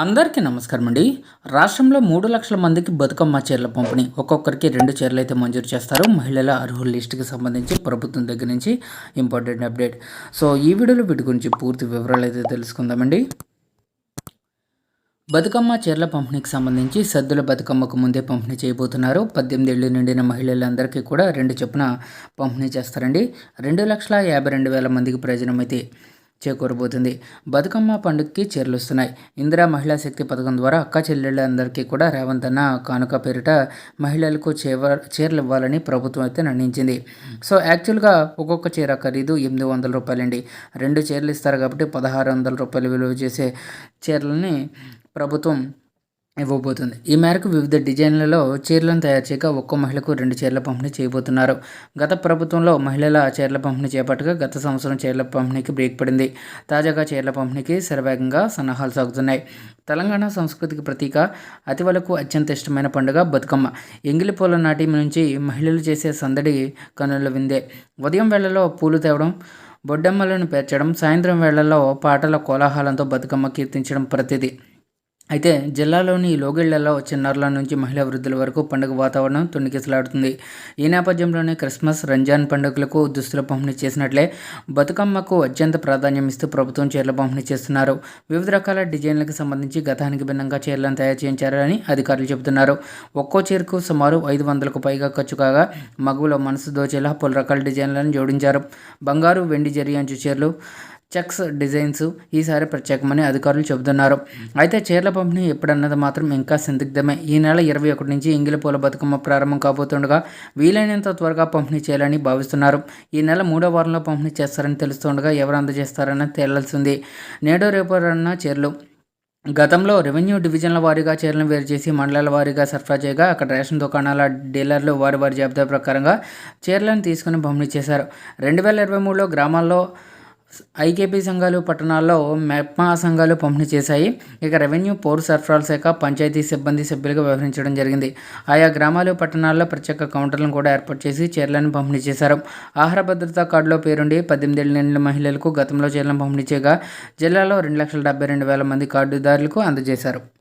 అందరికీ నమస్కారం అండి. రాష్ట్రంలో మూడు లక్షల మందికి బతుకమ్మ చీరల పంపిణీ. ఒక్కొక్కరికి రెండు చీరలు అయితే మంజూరు చేస్తారు. మహిళల అర్హుల లిస్టుకి సంబంధించి ప్రభుత్వం దగ్గర నుంచి ఇంపార్టెంట్ అప్డేట్. సో ఈ వీడియోలో వీటి గురించి పూర్తి వివరాలు అయితే తెలుసుకుందామండి. బతుకమ్మ చీరల పంపిణీకి సంబంధించి సద్దుల బతుకమ్మకు ముందే పంపిణీ చేయబోతున్నారు. పద్దెనిమిది ఏళ్ళు నిండిన మహిళలందరికీ కూడా రెండు చొప్పున పంపిణీ చేస్తారండి. రెండు లక్షల యాభై రెండు వేల మందికి ప్రయోజనం అయితే చేకూరబోతుంది. బతుకమ్మ పండుగకి చేరలుస్తున్నాయి. ఇందిరా మహిళా శక్తి పథకం ద్వారా అక్క చెల్లెళ్ళందరికీ కూడా రేవంత్ అన్న కానుక పేరిట మహిళలకు చేవ చీరలు ఇవ్వాలని ప్రభుత్వం అయితే నిర్ణయించింది. సో యాక్చువల్గా ఒక్కొక్క చీర ఖరీదు ఎనిమిది వందల రూపాయలండి. రెండు చీరలు ఇస్తారు కాబట్టి పదహారు వందల రూపాయలు విలువ చేసే చీరలని ప్రభుత్వం ఇవ్వబోతుంది. ఈ మేరకు వివిధ డిజైన్లలో చీరలను తయారు చేయక ఒక్కో మహిళకు రెండు చీరల పంపిణీ చేయబోతున్నారు. గత ప్రభుత్వంలో మహిళల చీరల పంపిణీ చేపట్టగా గత సంవత్సరం చీరల పంపిణీకి బ్రేక్ పడింది. తాజాగా చీరల పంపిణీకి శరవేగంగా సన్నాహాలు సాగుతున్నాయి. తెలంగాణ సంస్కృతికి ప్రతీక అతి వరకు అత్యంత ఇష్టమైన పండుగ బతుకమ్మ. ఎంగిలి పూల నాటి నుంచి మహిళలు చేసే సందడి కనుల విందే. ఉదయం వేళలో పూలు తేవడం బొడ్డమ్మలను పేర్చడం సాయంత్రం వేళల్లో పాటల కోలాహలంతో బతుకమ్మ కీర్తించడం ప్రతిదీ. అయితే జిల్లాలోని లోగిళ్ళలో చిన్నారుల నుంచి మహిళా వృద్ధుల వరకు పండుగ వాతావరణం తుణికిసలాడుతుంది ఈ నేపథ్యంలోనే క్రిస్మస్ రంజాన్ పండుగలకు దుస్తుల పంపిణీ చేసినట్లే బతుకమ్మకు అత్యంత ప్రాధాన్యం ఇస్తూ ప్రభుత్వం చీరల పంపిణీ చేస్తున్నారు. వివిధ రకాల డిజైన్లకు సంబంధించి గతానికి భిన్నంగా చీరలను తయారు చేయించారని అధికారులు చెబుతున్నారు. ఒక్కో చీరకు సుమారు ఐదు వందలకు పైగా ఖర్చు కాగా మగువలో మనసు దోచేలా పలు రకాల డిజైన్లను జోడించారు. బంగారు వెండి జరి అంచు చీరలు చెక్స్ డిజైన్స్ ఈసారి ప్రత్యేకమని అధికారులు చెబుతున్నారు. అయితే చీరల పంపిణీ ఎప్పుడన్నది మాత్రం ఇంకా సందిగ్ధమే. ఈ నెల ఇరవై ఒకటి నుంచి ఇంగిలి పూల బతుకమ్మ ప్రారంభం కాబోతుండగా వీలైనంత త్వరగా పంపిణీ చేయాలని భావిస్తున్నారు. ఈ నెల మూడో వారంలో పంపిణీ చేస్తారని తెలుస్తుండగా ఎవరు అందజేస్తారని తేలాల్సింది. నేడో రేపో రన్న చీరలు. గతంలో రెవెన్యూ డివిజన్ల వారీగా చీరలను వేరు చేసి మండలాల వారీగా సరఫరా చేయగా అక్కడ రేషన్ దుకాణాల డీలర్లు వారి వారి జాబితా ప్రకారంగా చీరలను తీసుకుని పంపిణీ చేశారు. రెండు వేల ఇరవై మూడులో గ్రామాల్లో ఐకేపీ సంఘాలు పట్టణాల్లో మెప్మా సంఘాలు పంపిణీ చేశాయి. ఇక రెవెన్యూ పౌర సరఫరాల శాఖ పంచాయతీ సిబ్బంది సభ్యులుగా వ్యవహరించడం జరిగింది. ఆయా గ్రామాలు పట్టణాల్లో ప్రత్యేక కౌంటర్లను కూడా ఏర్పాటు చేసి చీరలను పంపిణీ చేశారు. ఆహార భద్రతా కార్డులో పేరుండి పద్దెనిమిది ఏళ్ళ నిండిన మహిళలకు గతంలో చీరలను పంపిణీ చేయగా జిల్లాలో రెండు లక్షల డెబ్బై రెండు వేల మంది కార్డుదారులకు అందజేశారు.